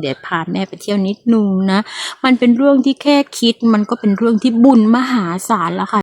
เดี๋ยวพาแม่ไปเที่ยวนิดนึงนะ มันเป็นเรื่องที่แค่คิด มันก็เป็นเรื่องที่บุญมหาศาลแล้วค่ะ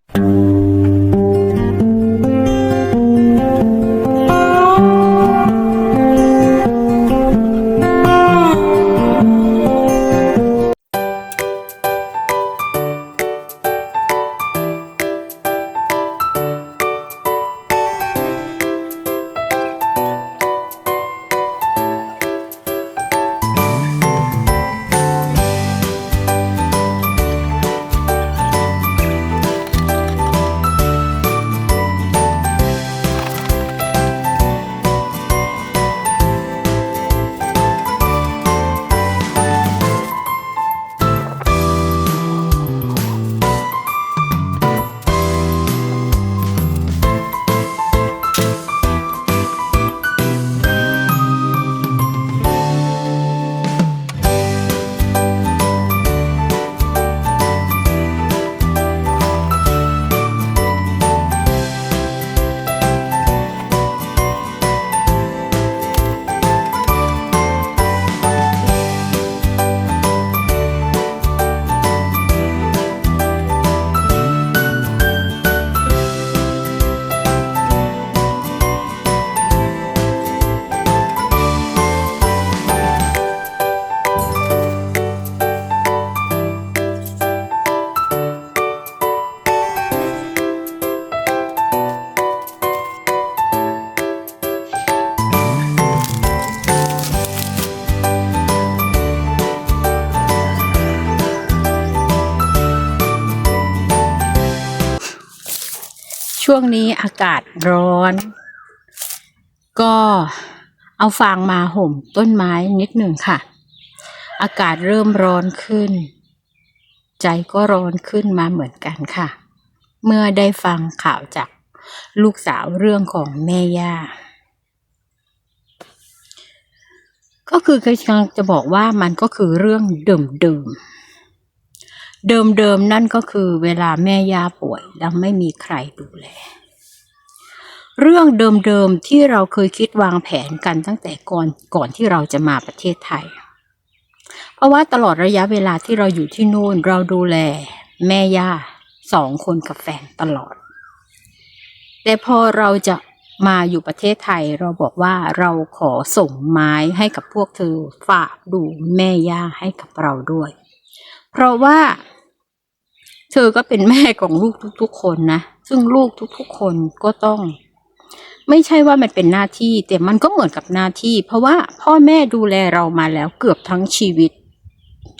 ช่วงนี้อากาศร้อน ก็เอาฟางมาห่มต้นไม้นิดหนึ่งค่ะ อากาศเริ่มร้อนขึ้น ใจก็ร้อนขึ้นมาเหมือนกันค่ะ เมื่อได้ฟังข่าวจากลูกสาวเรื่องของแม่ย่า ก็คือกำลังจะบอกว่ามันก็คือเรื่องเดิมๆ เดิมๆนั่นก็คือเวลาแม่ย่าป่วยแล้วไม่มีใครดูแล เรื่องเดิมๆที่เราเคยคิดวางแผนกันตั้งแต่ก่อนก่อนที่เราจะมาประเทศไทย เพราะว่าตลอดระยะเวลาที่เราอยู่ที่นู่นเราดูแล แม่ย่าสองคนกับแฟนตลอด แต่พอเราจะมาอยู่ประเทศไทยเราบอกว่าเราขอส่งไม้ให้กับพวกเธอฝากดูแม่ย่าให้กับเราด้วย เพราะว่า เธอก็เป็นแม่ของลูกทุกๆ คนนะ ซึ่งลูกทุกๆ คนก็ต้อง ไม่ใช่ว่ามันเป็นหน้าที่ แต่มันก็เหมือนกับหน้าที่ เพราะว่าพ่อแม่ดูแลเรามาแล้วเกือบทั้งชีวิต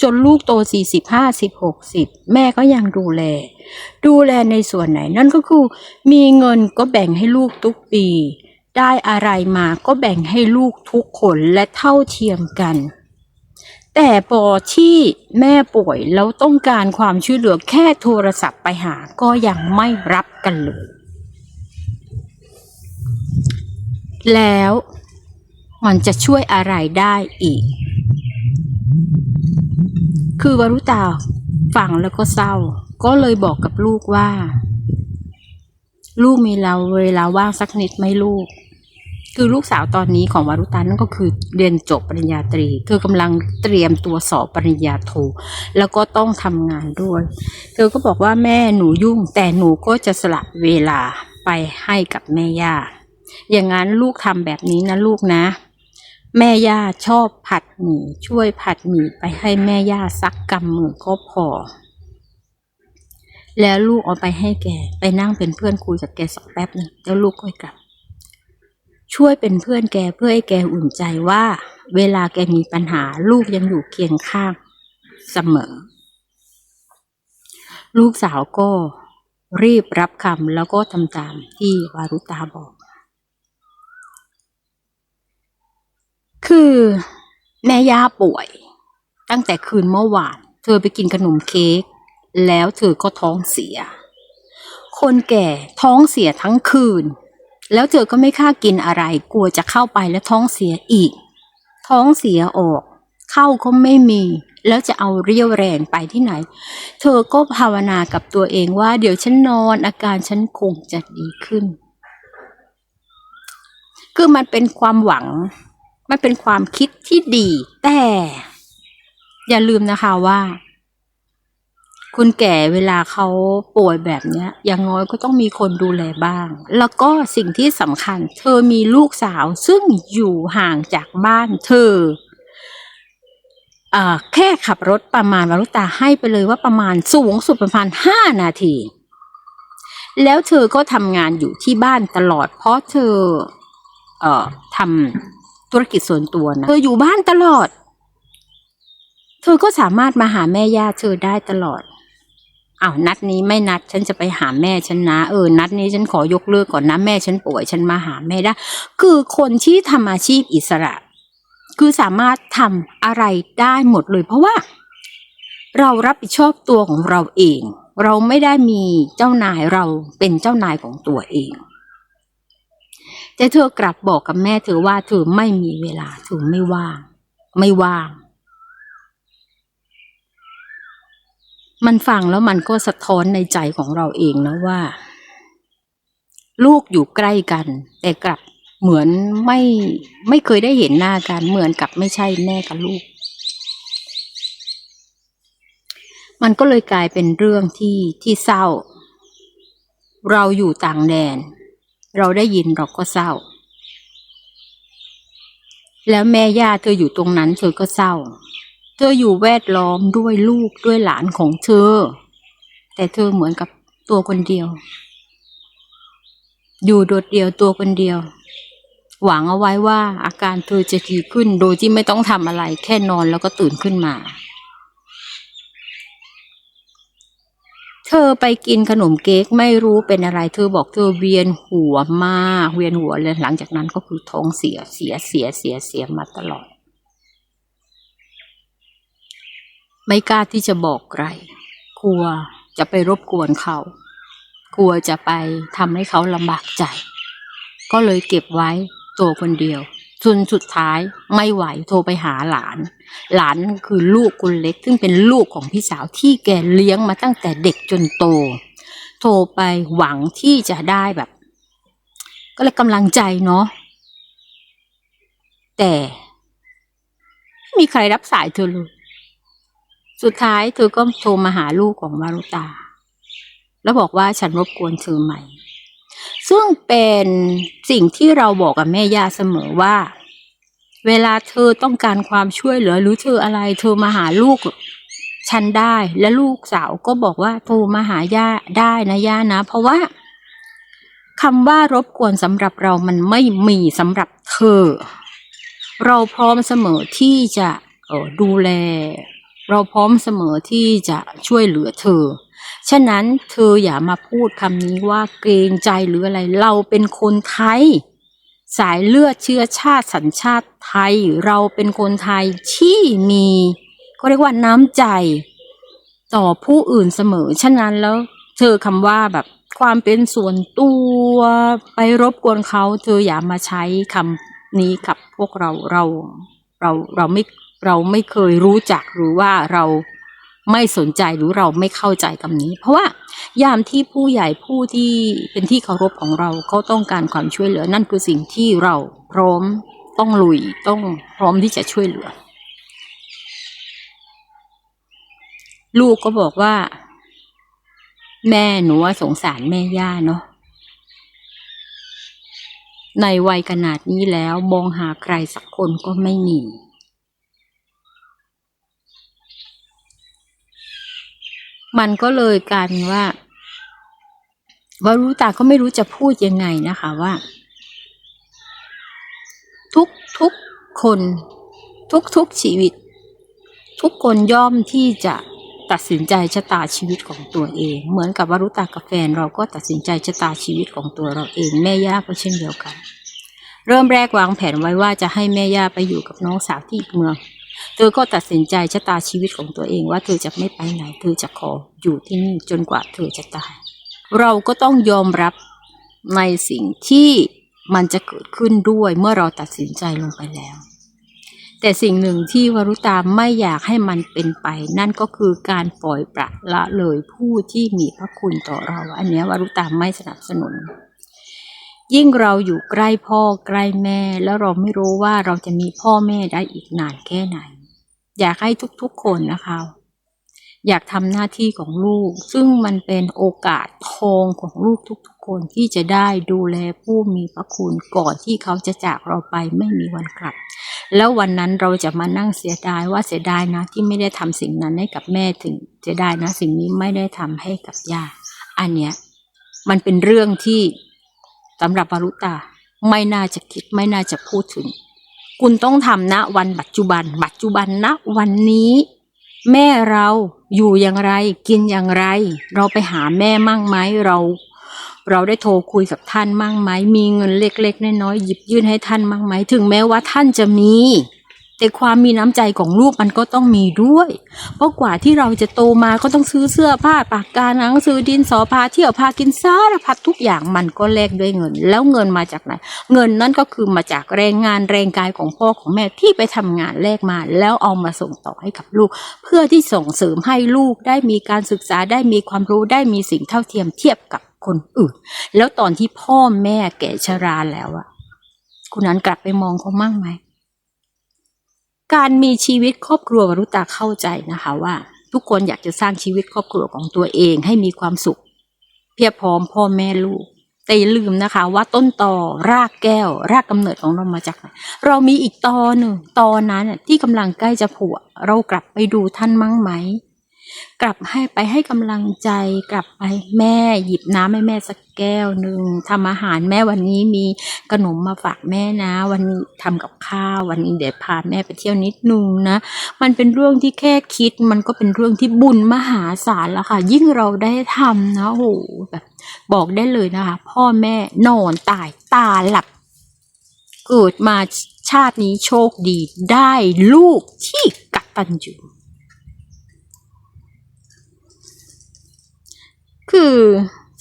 จนลูกโตสี่สิบห้าสิบหกสิบแม่ก็ยังดูแล ดูแลในส่วนไหน นั่นก็คือ มีเงินก็แบ่งให้ลูกทุกปี ได้อะไรมาก็แบ่งให้ลูกทุกคนและเท่าเทียมกัน แต่พอที่แม่ป่วยแล้วต้องการความช่วยเหลือแค่โทรศัพท์ไปหาก็ยังไม่รับกันเลย แล้วมันจะช่วยอะไรได้อีก คือวรุตาฟังแล้วก็เศร้า ก็เลยบอกกับลูกว่า ลูกมีเราเวลาว่างสักนิดไหมลูก คือลูกสาวตอนนี้ของวารุตานั่นก็คือเรียนจบปริญญาตรี เธอกำลังเตรียมตัวสอบปริญญาโท แล้วก็ต้องทำงานด้วย เธอก็บอกว่าแม่หนูยุ่ง แต่หนูก็จะสละเวลาไปให้กับแม่ย่า อย่างนั้นลูกทำแบบนี้นะลูกนะ แม่ย่าชอบผัดหมี่ช่วยผัดหมี่ไปให้แม่ย่าสักกำมือก็พอแล้วลูกเอาไปให้แก ไปนั่งเป็นเพื่อนคุยกับแกสักแป๊บหนึ่งแล้วลูกก็กลับ ช่วยเป็นเพื่อนแกเพื่อให้แกอุ่นใจว่า เวลาแกมีปัญหาลูกยังอยู่เคียงข้างเสมอ ลูกสาวก็รีบรับคำแล้วก็ทำตามที่วารุตาบอก คือแม่ย่าป่วย ตั้งแต่คืนเมื่อวาน เธอไปกินขนมเค้กแล้วเธอก็ท้องเสีย คนแก่ท้องเสียทั้งคืน แล้วเธอก็ไม่ค่ากินอะไร กลัวจะเข้าไปแล้วท้องเสียอีก ท้องเสียออก เข้าก็ไม่มี แล้วจะเอาเรี่ยวแรงไปที่ไหน เธอก็ภาวนากับตัวเองว่า เดี๋ยวฉันนอนอาการฉันคงจะดีขึ้น คือมันเป็นความหวัง มันเป็นความคิดที่ดี แต่ อย่าลืมนะคะว่า คนแก่เวลาเขาป่วยแบบเนี้ยอย่างน้อยก็ต้องมีคนดูแลบ้าง แล้วก็สิ่งที่สำคัญ เธอมีลูกสาวซึ่งอยู่ห่างจากบ้านเธอแค่ขับรถประมาณวารุตาให้ไปเลยว่าประมาณสูงสุดประมาณห้านาที แล้วเธอก็ทำงานอยู่ที่บ้านตลอด เพราะเธอเออทำธุรกิจส่วนตัวนะเธออยู่บ้านตลอด เธอก็สามารถมาหาแม่ย่าเธอได้ตลอด อ้าวนัดนี้ไม่นัดฉันจะไปหาแม่ฉันนะเออนัดนี้ฉันขอยกเลิกก่อนนะแม่ฉันป่วยฉันมาหาแม่ได้ คือคนที่ทำอาชีพอิสระ คือสามารถทำอะไรได้หมดเลย เพราะว่า เรารับผิดชอบตัวของเราเอง เราไม่ได้มีเจ้านายเราเป็นเจ้านายของตัวเองแต่เธอกลับบอกกับแม่เธอว่าเธอไม่มีเวลาเธอไม่ว่าง ไม่ว่าง มันฟังแล้วมันก็สะท้อนในใจของเราเองนะว่า ลูกอยู่ใกล้กัน แต่กลับเหมือนไม่ไม่เคยได้เห็นหน้ากันเหมือนกับไม่ใช่แม่กับลูก มันก็เลยกลายเป็นเรื่องที่ที่เศร้า เราอยู่ต่างแดน เราได้ยินเราก็เศร้า แล้วแม่ย่าเธออยู่ตรงนั้นเธอก็เศร้า เธออยู่แวดล้อมด้วยลูกด้วยหลานของเธอ แต่เธอเหมือนกับตัวคนเดียว อยู่โดดเดี่ยวตัวคนเดียว หวังเอาไว้ว่าอาการเธอจะดีขึ้นโดยที่ไม่ต้องทำอะไร แค่นอนแล้วก็ตื่นขึ้นมา เธอไปกินขนมเค้กไม่รู้เป็นอะไร เธอบอกเธอเวียนหัวมาก เวียนหัวเลยหลังจากนั้นก็คือท้องเสียเสียเสียเสียเสียมาตลอด ไม่กล้าที่จะบอกใครกลัวจะไปรบกวนเขา กลัวจะไปทำให้เขาลำบากใจ ก็เลยเก็บไว้ตัวคนเดียวจนสุดท้ายไม่ไหวโทรไปหาหลาน หลานคือลูกคนเล็ก ซึ่งเป็นลูกของพี่สาวที่แกเลี้ยงมาตั้งแต่เด็กจนโต โทรไปหวังที่จะได้แบบ ก็เลยกำลังใจเนาะแต่ ไม่มีใครรับสายเธอเลย สุดท้ายเธอก็โทรมาหาลูกของมารุตา แล้วบอกว่าฉันรบกวนเธอไหม่ ซึ่งเป็นสิ่งที่เราบอกกับแม่ย่าเสมอว่า เวลาเธอต้องการความช่วยเหลือหรือเธออะไร เธอมาหาลูกฉันได้และลูกสาวก็บอกว่าโทรมาหาย่าได้นะย่านะ เพราะว่าคำว่ารบกวนสำหรับเรามันไม่มีสำหรับเธอ เราพร้อมเสมอที่จะออดูแล เราพร้อมเสมอที่จะช่วยเหลือเธอ ฉะนั้นเธออย่ามาพูดคำนี้ว่าเกรงใจหรืออะไร เราเป็นคนไทย สายเลือดเชื้อชาติสัญชาติไทย เราเป็นคนไทยที่มีก็เรียกว่าน้ำใจ ต่อผู้อื่นเสมอ ฉะนั้นแล้วเธอคำว่าแบบความเป็นส่วนตัวไปรบกวนเขา เธออย่ามาใช้คำนี้กับพวกเราเราเราเราไม่ เราไม่เคยรู้จักหรือว่าเราไม่สนใจหรือเราไม่เข้าใจคำนี้ เพราะว่ายามที่ผู้ใหญ่ผู้ที่เป็นที่เคารพของเราเขาต้องการความช่วยเหลือ นั่นคือสิ่งที่เราพร้อมต้องลุยต้องพร้อมที่จะช่วยเหลือ ลูกก็บอกว่า แม่หนูว่าสงสารแม่ย่าเนาะในวัยขนาดนี้แล้วมองหาใครสักคนก็ไม่มี มันก็เลยกลายเป็นว่าวารุตาก็ไม่รู้จะพูดยังไงนะคะว่า ทุกทุกคน ทุกทุกชีวิต ทุกคนย่อมที่จะตัดสินใจชะตาชีวิตของตัวเอง เหมือนกับวารุตากับแฟนเราก็ตัดสินใจชะตาชีวิตของตัวเราเอง แม่ย่าก็เช่นเดียวกัน เริ่มแรกวางแผนไว้ว่าจะให้แม่ย่าไปอยู่กับน้องสาวที่อีกเมือง เธอก็ตัดสินใจชะตาชีวิตของตัวเองว่าเธอจะไม่ไปไหน เธอจะขออยู่ที่นี่จนกว่าเธอจะตาย เราก็ต้องยอมรับในสิ่งที่มันจะเกิดขึ้นด้วยเมื่อเราตัดสินใจลงไปแล้ว แต่สิ่งหนึ่งที่วรุตาไม่อยากให้มันเป็นไป นั่นก็คือการปล่อยปละละเลยผู้ที่มีพระคุณต่อเรา อันนี้วรุตาไม่สนับสนุน ยิ่งเราอยู่ใกล้พ่อใกล้แม่ แล้วเราไม่รู้ว่าเราจะมีพ่อแม่ได้อีกนานแค่ไหน อยากให้ทุกๆคนนะคะ อยากทำหน้าที่ของลูก ซึ่งมันเป็นโอกาสทองของลูกทุกๆ คนที่จะได้ดูแลผู้มีพระคุณก่อนที่เขาจะจากเราไปไม่มีวันกลับ แล้ววันนั้นเราจะมานั่งเสียดายว่าเสียดายนะที่ไม่ได้ทำสิ่งนั้นให้กับแม่ถึงเสียดายนะสิ่งนี้ไม่ได้ทำให้กับย่าอันเนี้ยมันเป็นเรื่องที่ สำหรับวารุตาไม่น่าจะคิดไม่น่าจะพูดถึง คุณต้องทำณวันปัจจุบัน ปัจจุบันณวันนี้ แม่เราอยู่อย่างไร กินอย่างไร เราไปหาแม่มั่งไหมเรา เราได้โทรคุยกับท่านมั่งไหมมีเงินเล็กๆน้อยๆหยิบยื่นให้ท่านมั่งไหมถึงแม้ว่าท่านจะมี แต่ความมีน้ำใจของลูกมันก็ต้องมีด้วย เพราะกว่าที่เราจะโตมาก็ต้องซื้อเสื้อผ้าปากกาหนังสือดินสอพาเที่ยวพากินสารพัดทุกอย่างมันก็แลกด้วยเงิน แล้วเงินมาจากไหน เงินนั่นก็คือมาจากแรงงานแรงกายของพ่อของแม่ที่ไปทำงานแลกมา แล้วเอามาส่งต่อให้กับลูก เพื่อที่ส่งเสริมให้ลูกได้มีการศึกษาได้มีความรู้ได้มีสิ่งเท่าเทียมเทียบกับคนอื่น แล้วตอนที่พ่อแม่แก่ชราแล้วอะคุณนั้นกลับไปมองเขามั่งไหม การมีชีวิตครอบครัววรุตาเข้าใจนะคะว่า ทุกคนอยากจะสร้างชีวิตครอบครัวของตัวเองให้มีความสุข เพียบพร้อมพ่อแม่ลูก แต่อย่าลืมนะคะ ว่าต้นตอรากแก้ว รากกำเนิดของเรามาจากไหนเรามีอีกตอหนึ่งตอนั้นที่กำลังใกล้จะผุเรากลับไปดูท่านมั้งไหม กลับให้ไปให้กำลังใจกลับไปแม่หยิบน้ำให้แม่สักแก้วหนึ่งทำอาหารแม่วันนี้มีขนมมาฝากแม่นะ วันนี้ทำกับข้าววันนี้เดี๋ยวพาแม่ไปเที่ยวนิดนึงนะ มันเป็นเรื่องที่แค่คิด มันก็เป็นเรื่องที่บุญมหาศาลแล้วค่ะ ยิ่งเราได้ทำนะโหแบบบอกได้เลยนะคะ พ่อแม่นอนตายตาหลับเกิดมาชาตินี้โชคดีได้ลูกที่กตัญญู คือ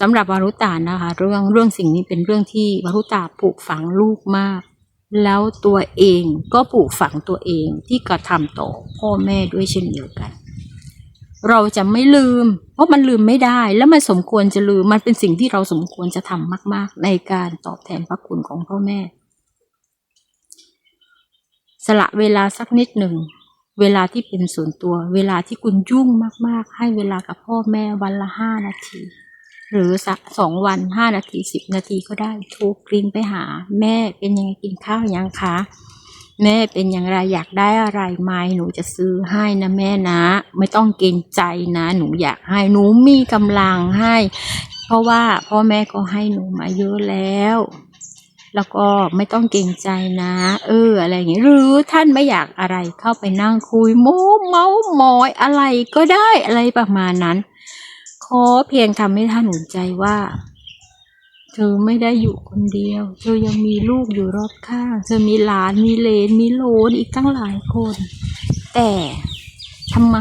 สำหรับวารุตานะคะเรื่องเรื่องสิ่งนี้เป็นเรื่องที่วารุตาปลูกฝังลูกมาก แล้วตัวเองก็ปลูกฝังตัวเองที่กระทำต่อพ่อแม่ด้วยเช่นเดียวกัน เราจะไม่ลืม เพราะมันลืมไม่ได้ แล้วมันสมควรจะลืมมันเป็นสิ่งที่เราสมควรจะทำมาก ๆ ในการตอบแทนพระคุณของพ่อแม่ สละเวลาสักนิดหนึ่ง เวลาที่เป็นส่วนตัว เวลาที่คุณยุ่งมากๆ ให้เวลากับพ่อแม่วันละห้านาที หรือสักสองวันห้านาทีสิบนาทีก็ได้โทรกริ่งไปหา แม่เป็นยังไงกินข้าวยังคะแม่เป็นอย่างไรอยากได้อะไรไหมหนูจะซื้อให้นะแม่นะ ไม่ต้องเกรงใจนะ หนูอยากให้หนูมีกำลังให้ เพราะว่าพ่อแม่ก็ให้หนูมาเยอะแล้ว แล้วก็ไม่ต้องเกรงใจนะ เออ อะไรอย่างงี้หรือท่านไม่อยากอะไรเข้าไปนั่งคุยโม้เมาส์มอยอะไรก็ได้อะไรประมาณนั้น ขอเพียงทำให้ท่านอุ่นใจว่าเธอไม่ได้อยู่คนเดียว เธอยังมีลูกอยู่รอบข้าง เธอมีหลาน มีเลน มีโลนอีกตั้งหลายคน แต่ทำไม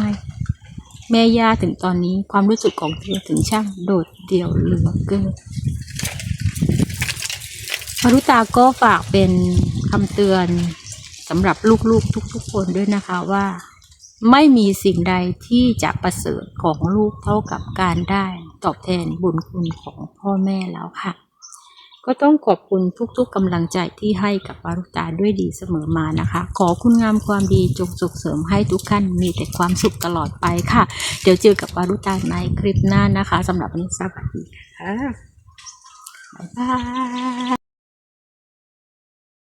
แม่ย่าถึงตอนนี้ความรู้สึกของเธอถึงช่างโดดเดี่ยวเหลือเกิน มารุตาก็ฝากเป็นคำเตือนสำหรับลูกๆทุก ๆ คนด้วยนะคะว่า ไม่มีสิ่งใดที่จะประเสริฐของลูกเท่ากับการได้ตอบแทนบุญคุณของพ่อแม่แล้วค่ะ ก็ต้องขอบคุณทุกๆกำลังใจที่ให้กับวารุตาด้วยดีเสมอมานะคะ ขอคุณงามความดีจงส่งเสริมให้ทุกท่านมีแต่ความสุขตลอดไปค่ะ เดี๋ยวเจอกับวารุตาในคลิปหน้านะคะสำหรับวันนี้สวัสดีค่ะบ๊ายบาย